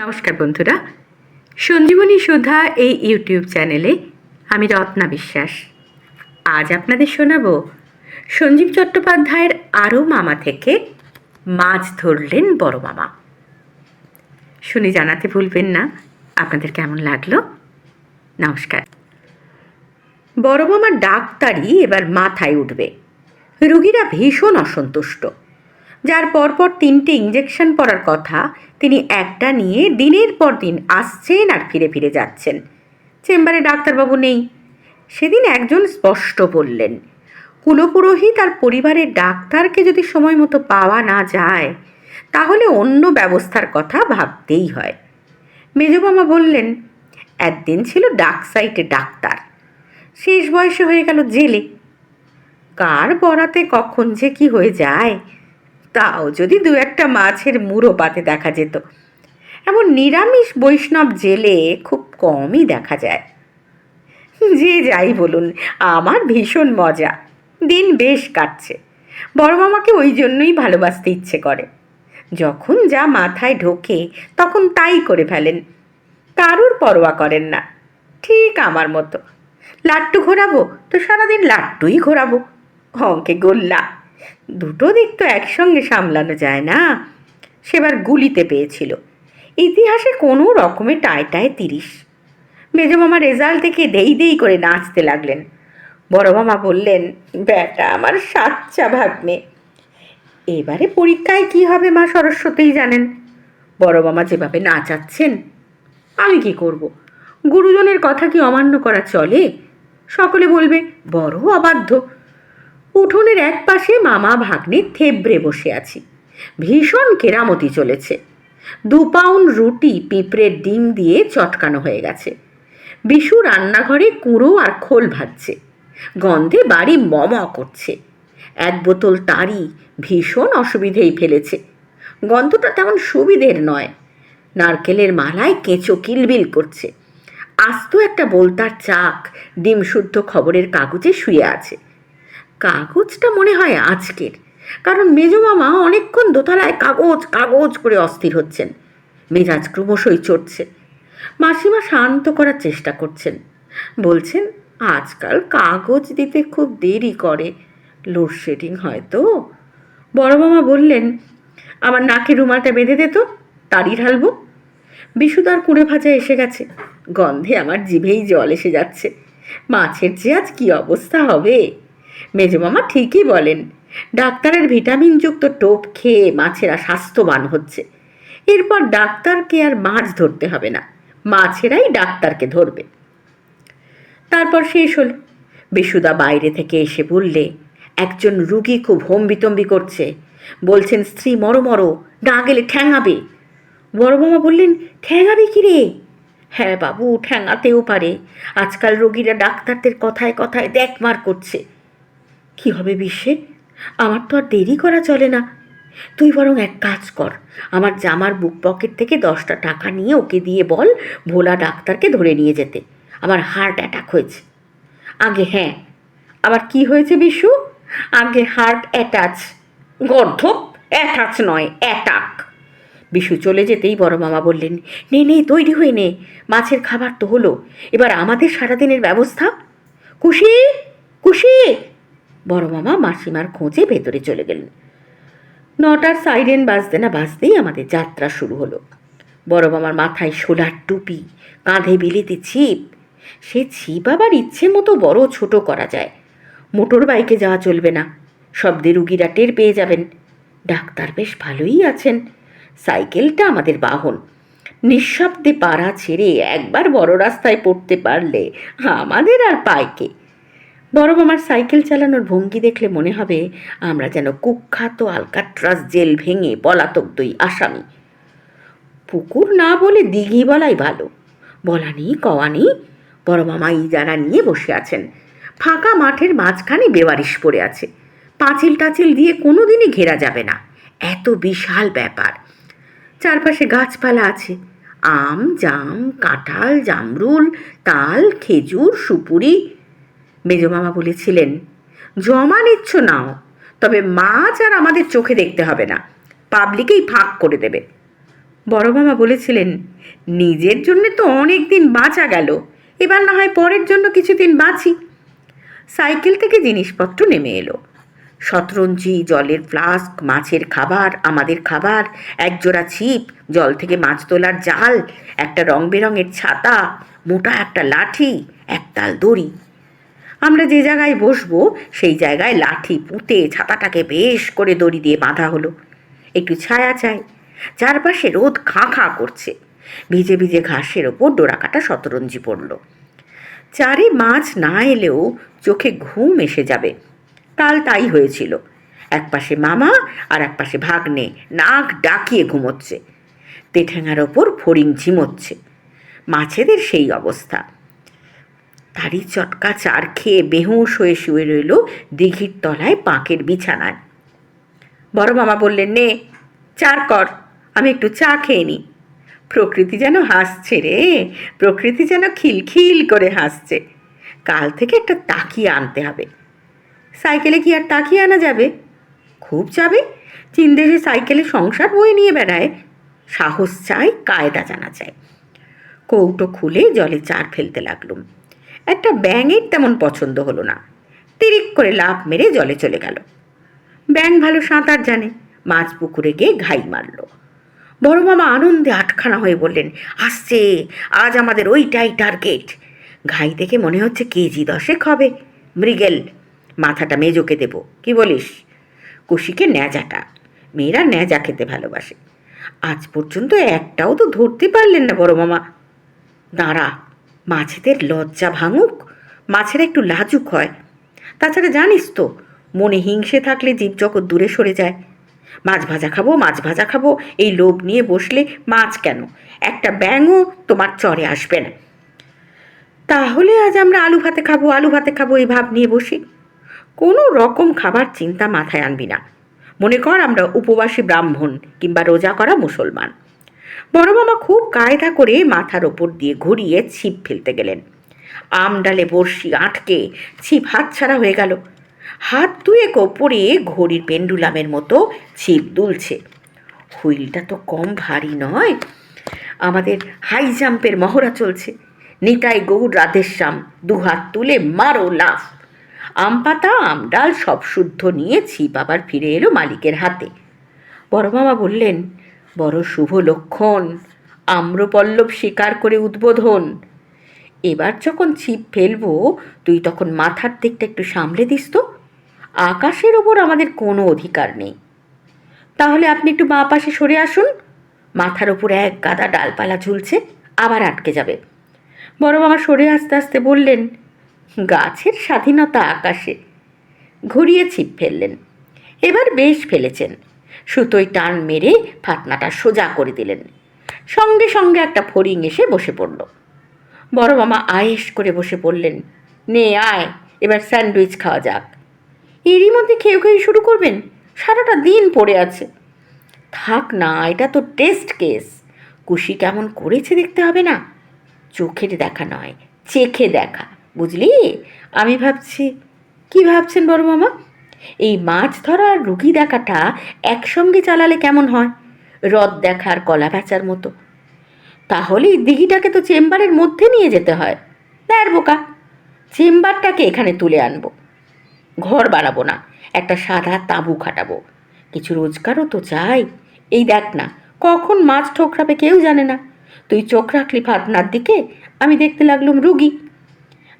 নমস্কার বন্ধুরা। সঞ্জীবনী সুধা এই ইউটিউব চ্যানেলে আমি রত্না বিশ্বাস। আজ আপনাদের শোনাবো, সঞ্জীব চট্টোপাধ্যায়ের আরও মামা থেকে মাছ ধরলেন বড় মামা। শুনে জানাতে ভুলবেন না, আপনাদের কেমন লাগল? নমস্কার। বড় মামার ডাক্তারই এবার মাথায় উঠবে। রুগীরা ভীষণ অসন্তুষ্ট। যার পরপর তিনটে ইঞ্জেকশন পড়ার কথা তিনি একটা নিয়ে দিনের পর দিন আসছেন আর ফিরে ফিরে যাচ্ছেন। চেম্বারে ডাক্তারবাবু নেই। সেদিন একজন স্পষ্ট বললেন, কুলপুরোহিত আর পরিবারের ডাক্তারকে যদি সময় মতো পাওয়া না যায়, তাহলে অন্য ব্যবস্থার কথা ভাবতেই হয়। মেজবামা বললেন, একদিন ছিল ডাক সাইটে ডাক্তার। শেষ বয়সে হয়ে গেল জেলে। কার বরাতে কখন যে কি হয়ে যায় তাও যদি দু একটা মাছের মুড়ো পাতে দেখা যেত। এমন নিরামিষ বৈষ্ণব জেলে খুব কমই দেখা যায়। যে যাই বলুন, আমার ভীষণ মজা। দিন বেশ কাটছে। বড় মামাকে ওই জন্যই ভালোবাসতে ইচ্ছে করে। যখন যা মাথায় ঢোকে, তখন তাই করে ফেলেন। কারুর পরোয়া করেন না। ঠিক আমার মতো। লাট্টু ঘোরাবো, তো সারাদিন লাট্টুই ঘোরাবো। অঙ্কে গোল্লা। দুটো দিক তো একসঙ্গে সামলানো যায় না। সেবার গুলিতে পেয়েছিল। ইতিহাসে কোনো রকমে টায় টায় তিরিশ। মেজমামা রেজাল্ট দেখে দেই দেই করে নাচতে লাগলেন। বড় মামা বললেন, ব্যাটা আমার সাচ্চা ভাগ্নে। এবারে পরীক্ষায় কি হবে মা সরস্বতীই জানেন। বড় মামা যেভাবে নাচাচ্ছেন, আমি কি করব? গুরুজনের কথা কি অমান্য করা চলে? সকলে বলবে, বড় অবাধ্য। উঠোনের এক পাশে মামা ভাগ্নে থেবড়ে বসে আছি। ভীষণ কেরামতি চলেছে। দু পাউন্ড রুটি, পিঁপড়ের ডিম দিয়ে চটকানো হয়ে গেছে। বিশু রান্নাঘরে কুঁড়ো আর খোল ভাজছে। গন্ধে বাড়ি মম করছে। এক বোতল তাঁরই ভীষণ অসুবিধেই ফেলেছে। গন্ধটা তেমন সুবিধের নয়। নারকেলের মালায় কেঁচো কিলবিল করছে। আস্ত একটা বলতার চাক ডিম শুদ্ধ খবরের কাগজে শুয়ে আছে। কাগজটা মনে হয় আজকের। কারণ মেজমামা অনেকক্ষণ দোতলায় কাগজ কাগজ করে অস্থির হচ্ছেন। মেজাজ ক্রমশই চড়ছে। মাসিমা শান্ত করার চেষ্টা করছেন। বলছেন, আজকাল কাগজ দিতে খুব দেরি করে। লোডশেডিং হয়তো বড় মামা বললেন, আমার নাকে রুমালটা বেঁধে দে তো তাড়ি ঢালবো। বিশুদার কুড়ে ভাজা এসে গেছে। গন্ধে আমার জিভেই জল এসে যাচ্ছে। মাছের যে আজ কী অবস্থা হবে? মেজমামা ঠিকই বলেন, ডাক্তারের ভিটামিনযুক্ত টোপ খেয়ে মাছেরা স্বাস্থ্যবান হচ্ছে। এরপর ডাক্তারকে আর মাছ ধরতে হবে না, মাছেরাই ডাক্তারকে ধরবে। তারপর শেষ হল। বিশুদা বাইরে থেকে এসে বললে, একজন রুগী খুব হম্বিতম্বি করছে। বলছেন, স্ত্রী, মরো মরো, না গেলে ঠ্যাঙাবে। বড় মামা বললেন, ঠ্যাঙাবে কি রে? হ্যাঁ বাবু, ঠ্যাঙাতেও পারে। আজকাল রোগীরা ডাক্তারদের কথায় কথায় দেখমার করছে। কি হবে বিশ্বে? আমার তো আর দেরি করা চলে না। তুই বরং এক কাজ কর, আমার জামার বুক পকেট থেকে দশটা টাকা নিয়ে ওকে দিয়ে বল ভোলা ডাক্তারকে ধরে নিয়ে যেতে। আমার হার্ট অ্যাটাক হয়েছে। আগে হ্যাঁ আবার কি হয়েছে বিশু? আগে হার্ট অ্যাটাচ গর্ধপ অ্যাটাচ নয়, অ্যাটাক। বিশু চলে যেতেই বড় মামা বললেন, নে নে, তৈরি হয়ে নে, মাছের খাবার তো হলো, এবার আমাদের সারাদিনের ব্যবস্থা। খুশি খুশি বড় মামা, মাসিমার খোঁজে ভেতরে চলে গেলেন। নটার সাইরেন বাজতে না বাজতেই আমাদের যাত্রা শুরু হলো। বড় মামার মাথায় সোলার টুপি, কাঁধে বিলিতে ছিপ। সে ছিপ আবার ইচ্ছে মতো বড় ছোট করা যায়। মোটর বাইকে যাওয়া চলবে না। শব্দে রুগীরা টের পেয়ে যাবেন। ডাক্তার বেশ ভালোই আছেন। সাইকেলটা আমাদের বাহন। নিঃশব্দে পাড়া ছেড়ে একবার বড় রাস্তায় পড়তে পারলে আমাদের আর পাইকে। বড় মামার সাইকেল চালানোর ভঙ্গি দেখলে মনে হবে আমরা যেন কুখ্যাত আলকাট্রাস জেল ভেঙে পলাতক দই আসামি। পুকুর না বলে দিঘি বলাই ভালো। বলানি কওয়ানি বড় মামা ইজারা নিয়ে বসে আছেন। ফাঁকা মাঠের মাঝখানে বেওয়ারিশ পড়ে আছে। পাঁচিল টাচিল দিয়ে কোনো দিনই ঘেরা যাবে না। এত বিশাল ব্যাপার। চারপাশে গাছপালা আছে। আম, জাম, কাঁঠাল, জামরুল, তাল, খেজুর, সুপুরি মেজমামা বলেছিলেন, জমা নিচ্ছ নাও, তবে মাছ আর আমাদের চোখে দেখতে হবে না, পাবলিকেই ফাঁক করে দেবে। বড় মামা বলেছিলেন, নিজের জন্য তো অনেক দিন বাঁচা গেল, এবার না হয় পরের জন্য কিছুদিন বাঁচি। সাইকেল থেকে জিনিসপত্র নেমে এলো। শতরঞ্জি, জলের ফ্লাস্ক, মাছের খাবার, আমাদের খাবার, একজোড়া ছিপ, জল থেকে মাছ তোলার জাল, একটা রং বেরঙের ছাতা, মোটা একটা লাঠি একতাল দড়ি। আমরা যে জায়গায় বসবো, সেই জায়গায় লাঠি, পুঁতে, ছাতাটাকে বেশ করে দড়ি দিয়ে বাঁধা হলো। একটু ছায়া চাই। চারপাশে রোদ খাঁ খাঁ করছে। ভিজে ভিজে ঘাসের ওপর ডোরাকাটা শতরঞ্জি পড়ল। চারে মাছ না এলেও চোখে ঘুম এসে যাবে। কাল তাই হয়েছিল। এক পাশে মামা আর এক পাশে ভাগ্নে নাক ডাকিয়ে ঘুমোচ্ছে। তেঠেঙার ওপর ফড়িং ঝিমোচ্ছে। মাছেদের সেই অবস্থা। তারই চটকা চার খেয়ে বেহুঁশ হয়ে শুয়ে রইল দিঘির তলায় পাঁকের বিছানায়। বড় মামা বললেন, নে, চার কর, আমি একটু চা খেয়ে নিই প্রকৃতি যেন হাসছে রে, প্রকৃতি যেন খিলখিল করে হাসছে। কাল থেকে একটা তাকিয়ে আনতে হবে। সাইকেলে কি আর তাকিয়ে আনা যাবে? খুব যাবে। চীন দেশে সাইকেলে সংসার বয়ে নিয়ে বেড়ায়। সাহস চাই, কায়দা জানা চাই। কৌটো খুলে জলে চার ফেলতে লাগলুম। একটা ব্যাঙের তেমন পছন্দ হলো না। তিরিক করে লাফ মেরে জলে চলে গেল। ব্যাঙ ভালো সাঁতার জানে, মাছ পুকুরে গিয়ে ঘাই মারল। বড় মামা আনন্দে আটখানা হয়ে বললেন, আসছে, আজ আমাদের ওইটাই টার্গেট ঘাই দেখে মনে হচ্ছে কেজি দশেক হবে। মৃগেল, মাথাটা মেজোকে দেব, কি বলিস? কুশিকে ন্যাজাটা, মেয়েরা ন্যাজা খেতে ভালোবাসে। আজ পর্যন্ত একটাও তো ধরতে পারলেন না বড় মামা। দাঁড়া মাছেদের লজ্জা ভাঙুক? মাছেরা একটু লাজুক হয়। তাছাড়া জানিস তো, মনে হিংসে থাকলে জীবজগৎ দূরে সরে যায়। মাছ ভাজা খাব, মাছ ভাজা খাব, এই লোভ নিয়ে বসলে মাছ কেন? একটা ব্যাঙও তোমার চরে আসবে না। তাহলে আজ আমরা আলু ভাতে খাব, আলু ভাতে খাব, এই ভাব নিয়ে বসি। কোনো রকম খাবার চিন্তা মাথায় আনবি না। মনে কর আমরা উপবাসী ব্রাহ্মণ কিংবা রোজা করা মুসলমান। বড় মামা খুব কায়দা করে মাথার ওপর দিয়ে ঘুরিয়ে ছিপ ফেলতে গেলেন। আম ডালে বড়শি আটকে ছিপ হাতছাড়া হয়ে গেল। হাত দুয়েক ওপরে ঘড়ির পেন্ডুলামের মতো ছিপ দুলছে। হুইলটা তো কম ভারী নয়। আমাদের হাই জাম্পের মহড়া চলছে। নিতাই গৌর রাধেশ্যাম, দুহাত তুলে মারো লাফ। আম পাতা, আম ডাল সব শুদ্ধ নিয়ে ছিপ আবার ফিরে এলো মালিকের হাতে। বড় মামা বললেন বড় শুভ লক্ষণ। আম্রপল্লব স্বীকার করে উদ্বোধন। এবার যখন ছিপ ফেলব, তুই তখন মাথার দিকটা একটু সামলে দিস তো। আকাশের ওপর আমাদের কোনো অধিকার নেই। তাহলে আপনি একটু বাঁ পাশে সরে আসুন। মাথার ওপর এক গাদা ডালপালা ঝুলছে, আবার আটকে যাবে। বড় মামা সরে আস্তে আস্তে বললেন, গাছের স্বাধীনতা আকাশে। ঘুরিয়ে ছিপ ফেললেন। এবার বেশ ফেলেছেন। সুতোয় টান মেরে ফাতনাটা সোজা করে দিলেন। সঙ্গে সঙ্গে একটা ফড়িং এসে বসে পড়ল। বড় মামা আয়েস করে বসে পড়লেন, নে, আয়, এবার স্যান্ডউইচ খাওয়া যাক। এরই মধ্যে খেয়ে খেয়ে শুরু করবেন, সারাটা দিন পড়ে আছে। থাক না, এটা তো টেস্ট কেস। কুশি কেমন করেছে দেখতে হবে না। চোখের দেখা নয়, চেখে দেখা, বুঝলি? আমি ভাবছি, কি ভাবছেন বড় মামা? এই মাছ ধরা আর রুগী দেখাটা একসঙ্গে চালালে কেমন হয়? হ্রদ দেখার কলা বেচার মতো। তাহলে দিঘিটাকে তো চেম্বারের মধ্যে নিয়ে যেতে হয়। দেখ বোকা। চেম্বারটাকে এখানে তুলে আনব। ঘর বানাবো না, একটা সাদা তাঁবু খাটাবো। কিছু রোজগারও তো চাই। এই দেখ না, কখন মাছ ঠোকরাবে কেউ জানে না। তুই চোখ রাখলি ফাতনার দিকে, আমি দেখতে লাগলুম রুগী।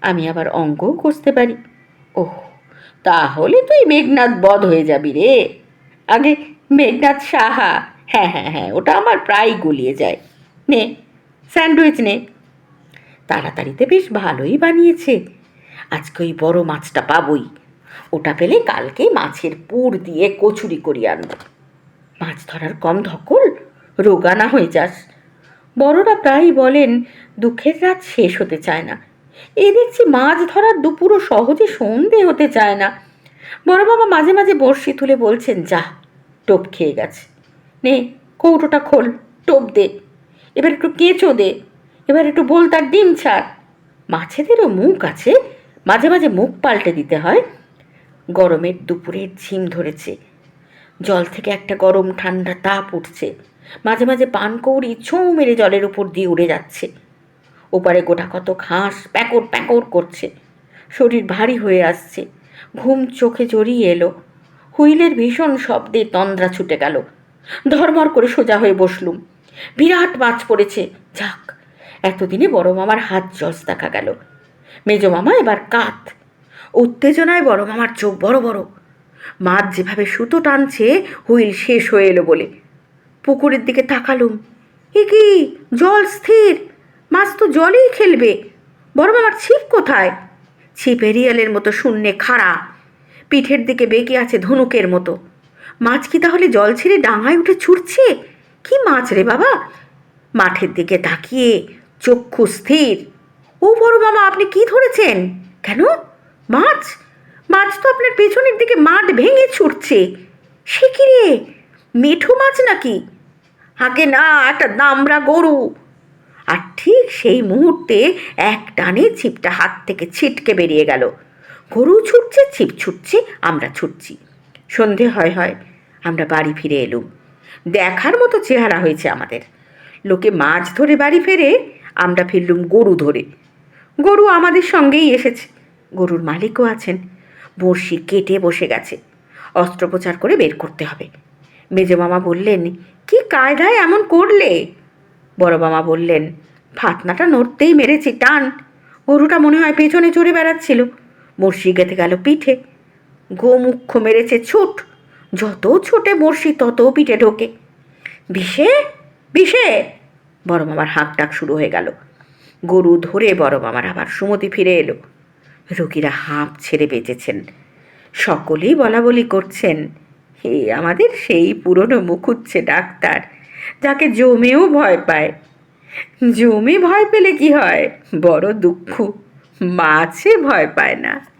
আমি আবার অঙ্কও কষতে পারি। ওহ তাহলে তুই মেঘনাথ বধ হয়ে যাবি রে। আগে মেঘনাথ সাহা। হ্যাঁ হ্যাঁ হ্যাঁ ওটা আমার প্রায় গুলিয়ে যায়। নে, স্যান্ডউইচ নে। তাড়াতাড়িতে বেশ ভালোই বানিয়েছে। আজকে ওই বড় মাছটা পাবই। ওটা পেলে কালকে মাছের পুর দিয়ে কচুরি করিয়ে আনব। মাছ ধরার কম ধকল রোগানা হয়ে যাস। বড়রা প্রায়ই বলেন, দুঃখের রাত শেষ হতে চায় না। এ দেখছি মাছ ধরার দুপুরও সহজে সন্ধে হতে চায় না। বড় বাবা মাঝে মাঝে বড়শি তুলে বলছেন, যা, টোপ খেয়ে গেছে। নে, কৌটোটা খোল, টোপ দে। এবার একটু কেঁচো দে। এবার একটু বলতার ডিম ছাড়। মাছেদেরও মুখ আছে, মাঝে মাঝে মুখ পাল্টে দিতে হয়। গরমের দুপুরের ঝিম ধরেছে। জল থেকে একটা গরম ঠান্ডা তাপ উঠছে। মাঝে মাঝে পানকৌড়ি ছৌ মেরে জলের উপর দিয়ে উড়ে যাচ্ছে। ওপারে গোটা কত ঘাস প্যাকর প্যাকর করছে। শরীর ভারী হয়ে আসছে। ঘুম চোখে জড়িয়ে এলো। হুইলের ভীষণ শব্দে তন্দ্রা ছুটে গেল। ধরমর করে সোজা হয়ে বসলুম। বিরাট মাছ পড়েছে। যাক, এতদিনে বড় মামার হাত জস দেখা গেল। মেজ মামা এবার কাত। উত্তেজনায় বড় মামার চোখ বড় বড়। মাছ যেভাবে সুতো টানছে, হুইল শেষ হয়ে এলো বলে। পুকুরের দিকে তাকালুম। এ কি? জল স্থির। মাছ তো জলেই খেলবে। বড় মামার ছিপ কোথায়? ছিপ এরিয়ালের মতো শূন্যে খাড়া। পিঠের দিকে বেঁকে আছে ধনুকের মতো। মাছ কি তাহলে জল ছেড়ে ডাঙায় উঠে ছুটছে? কি মাছ রে বাবা? মাঠের দিকে তাকিয়ে চক্ষু স্থির। ও বড় মামা, আপনি কি ধরেছেন? কেন? মাছ? মাছ তো আপনার পেছনের দিকে মাঠ ভেঙে ছুটছে। সে কি রে? মেঠো মাছ নাকি? আগে না, একটা দামড়া গরু। ঠিক সেই মুহূর্তে এক টানে ছিপটা হাত থেকে ছিটকে বেরিয়ে গেল। গরু ছুটছে, ছিপ ছুটছে, আমরা ছুটছি। সন্ধে হয় হয়, আমরা বাড়ি ফিরে এলুম। দেখার মতো চেহারা হয়েছে আমাদের। লোকে মাছ ধরে বাড়ি ফেরে, আমরা ফিরলুম গরু ধরে। গরু আমাদের সঙ্গেই এসেছে। গরুর মালিকও আছেন। বড়শি কেটে বসে গেছে। অস্ত্রোপচার করে বের করতে হবে। মেজো মামা বললেন, কি কায়দায় এমন করলে? বড় মামা বললেন ফাতনাটা নড়তেই মেরেছি, টান। গরুটা মনে হয় পেছনে চড়ে বেড়াচ্ছিল। বড়শি গেঁথে গেল পিঠে। গোমুখ্য মেরেছে ছুট। যত ছোটে বড়শি, তত পিঠে ঢোকে। বিষে বিষে! বড় মামার হাঁক ডাক শুরু হয়ে গেল। গরু ধরে বড় মামার আবার সুমতি ফিরে এলো। রোগীরা হাঁপ ছেড়ে বেঁচেছেন। সকলেই বলা বলি করছেন, হে আমাদের সেই পুরনো মুখুচ্ছে ডাক্তার, যাকে জমেও ভয় পায় জমে ভয় পেলে কি হয়? বড় দুঃখ। মাছে ভয় পায় না।